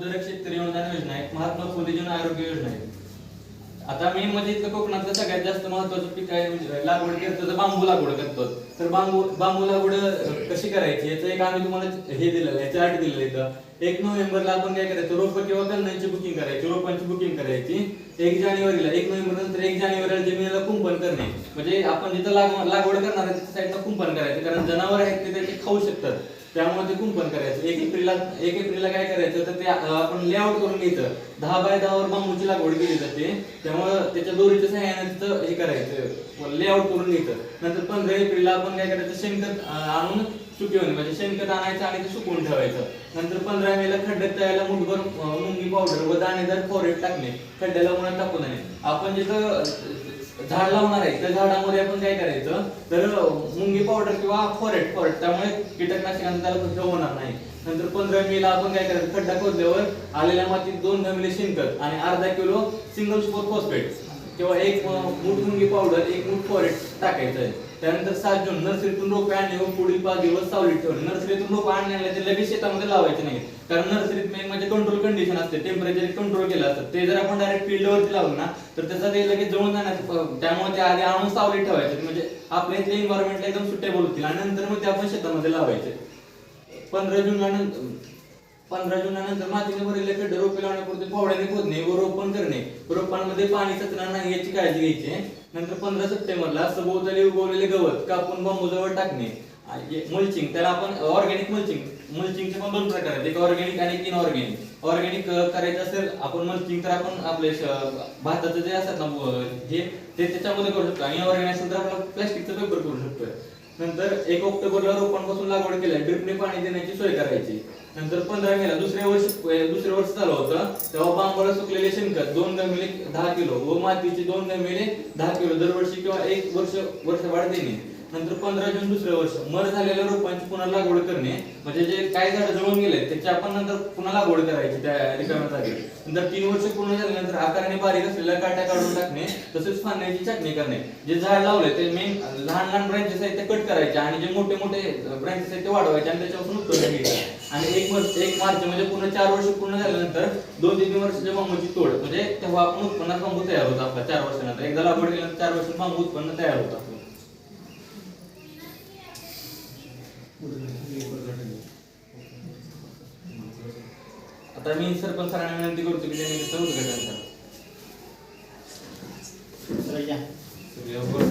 उद्योजक शेतकरी अनुदान योजना एक महात्मा फुले जन आरोग्य योजना आहे. आता मी म्हणजे इथलं कोकणातलं सगळ्यात जास्त महत्वाचं पीक आहे म्हणजे लागवड करतो तर बांबू लागवड करतो. तर बांबू बांबू लागवड कशी करायची? याचं एक आम्ही तुम्हाला हे दिलेलं आहे चार्ट दिलेलं आहे इथं. एक नोव्हेंबरला आपण काय करायचं? रोप किंवा कलनांची बुकिंग करायची रोपांची बुकिंग करायची. एक जानेवारीला एक नोव्हेंबर नंतर एक जानेवारीला जमिनीला कुंपण करणे. म्हणजे आपण जिथं लागवड करणार आहे तिथं साईडला कुंपण करायचं कारण जनावर आहेत ते त्याचे खाऊ शकतात. त्यामुळे ते कुंपण करायचं. एक एप्रिलला एक एप्रिलला काय करायचं तर ते आपण लेआउट करून घ्यायचं. दहा बाय दहावर बांबूची लागवड केली जाते. त्यामुळं त्याच्या दोरीच्या सहाय्याने तिथं हे करायचं. लेआउट करून घ्यायचं. नंतर पंधरा एप्रिलला आपण काय करायचं शेणखत आणून सुकवणे म्हणजे शेणखत आणायचं आणि ते सुकवून ठेवायचं. नंतर पंधरा मेला खड्ड्यात तयाला मुठभर मुंगी पावडर व दाणेदार फॉरेट टाकणे. खड्ड्याला उन्हात टाकू नये आपण जिथं झाड लावणार आहे त्या झाडामध्ये आपण काय करायचं? तर मुंगी पावडर किंवा फॉरेट फॉरेट त्यामुळे कीटकनाशकांचा त्याला कुठे होणार नाही. नंतर पंधरा मेला आपण काय करायचं? खड्डा खोदल्यावर आलेल्या मातीत दोन गमिले शेणखत आणि अर्धा किलो सिंगल सुपर फॉस्फेट किंवा एक मूठ मुंगी पावडर एक मूठ फॉरेट टाकायचं आहे. त्यानंतर सात जून नर्सरीतून रोपे आणणे व पुढील पाच दिवस सावलीत ठेवणे नर्सरीतून रोपे आणण्याला ते लगेच शेतामध्ये लावायचे नाही कारण नर्सरीत मेन म्हणजे कंट्रोल कंडिशन असते टेम्परेचर कंट्रोल केलं असतं. ते जर आपण डायरेक्ट फील्डवरती लावलं ना तर त्याचा ते लगेच जळून जाण्याचं त्यामुळे ते आधी आणून सावलीत ठेवायचे. म्हणजे आपल्या इथले एन्व्हायरमेंटला एकदम सुटेबल होतील. आणि नंतर मग ते आपण शेतामध्ये लावायचे. पंधरा जून नंतर पंधरा जुलैनंतर मातीने भरलेले खड्डे रोपे लावण्यापुरते फावड्याने खोदणे व रोपण करणे. रोपांमध्ये पाणी सचणार नाही याची काळजी घ्यायची. नंतर पंधरा सप्टेंबरला सभोवताली उगवलेले गवत कापून बांबूजवळ टाकणे. मल्चिंग त्याला आपण ऑर्गॅनिक मल्चिंग मल्चिंगचे पण दोन प्रकार आहेत. एक ऑर्गॅनिक आणि एक इनऑर्गॅनिक ऑर्गॅनिक करायचं असेल आपण मल्चिंग तर आपण आपले भाताचं जे असतात ना हे ते त्याच्यामध्ये करू शकतो. आणि ऑर्गॅनिक असेल तर आपण प्लास्टिकचा पेपर करू शकतो नंतर एक ऑक्टोबरला रोपांपासून लागवड केल्या ड्रिपने पाणी देण्याची सोय करायची. नंतर पंधरा मेला दुसऱ्या वर्ष दुसऱ्या वर्ष चालू होतं. तेव्हा बांबोळा सुकलेले शेणखत दोन गमिले दहा किलो. व मातीचे दोन गमिले दहा किलो. दरवर्षी किंवा एक वर्ष वर्षवाढ देणे. नंतर पंधरा जून दुसऱ्या वर्ष. मर झालेल्या रोपांची पुन्हा लागवड करणे. म्हणजे जे काही झाड जळून गेले त्याची आपण नंतर पुन्हा लागवड करायची त्या रिकाम्या जागेत नंतर तीन वर्ष पूर्ण झाल्यानंतर आकाराने बारीक असलेल्या काट्या काढून टाकणे तसेच फांद्याची छाटणी करणे. जे झाड लावले ते मेन लहान लहान ब्रँचेस आहेत ते कट करायचे आणि जे मोठे मोठे ब्रँचेस आहेत ते वाढवायचे आणि त्याच्यापासून उत्पन्न घ्यायचे. आणि एक वर्ष एक मार्च म्हणजे पूर्ण चार वर्ष पूर्ण झाल्यानंतर दोन ते तीन वर्षाच्या बांबूची तोड. म्हणजे तेव्हा आपण उत्पन्न बांबू तयार होतो आपला चार वर्षानंतर. एकदा लागवड केल्यानंतर चार वर्षात बांबू उत्पन्न तयार होतं आता मी सरपंच सरांना विनंती करतो की त्यांनी तिथं उद्घाटन करा. Sudah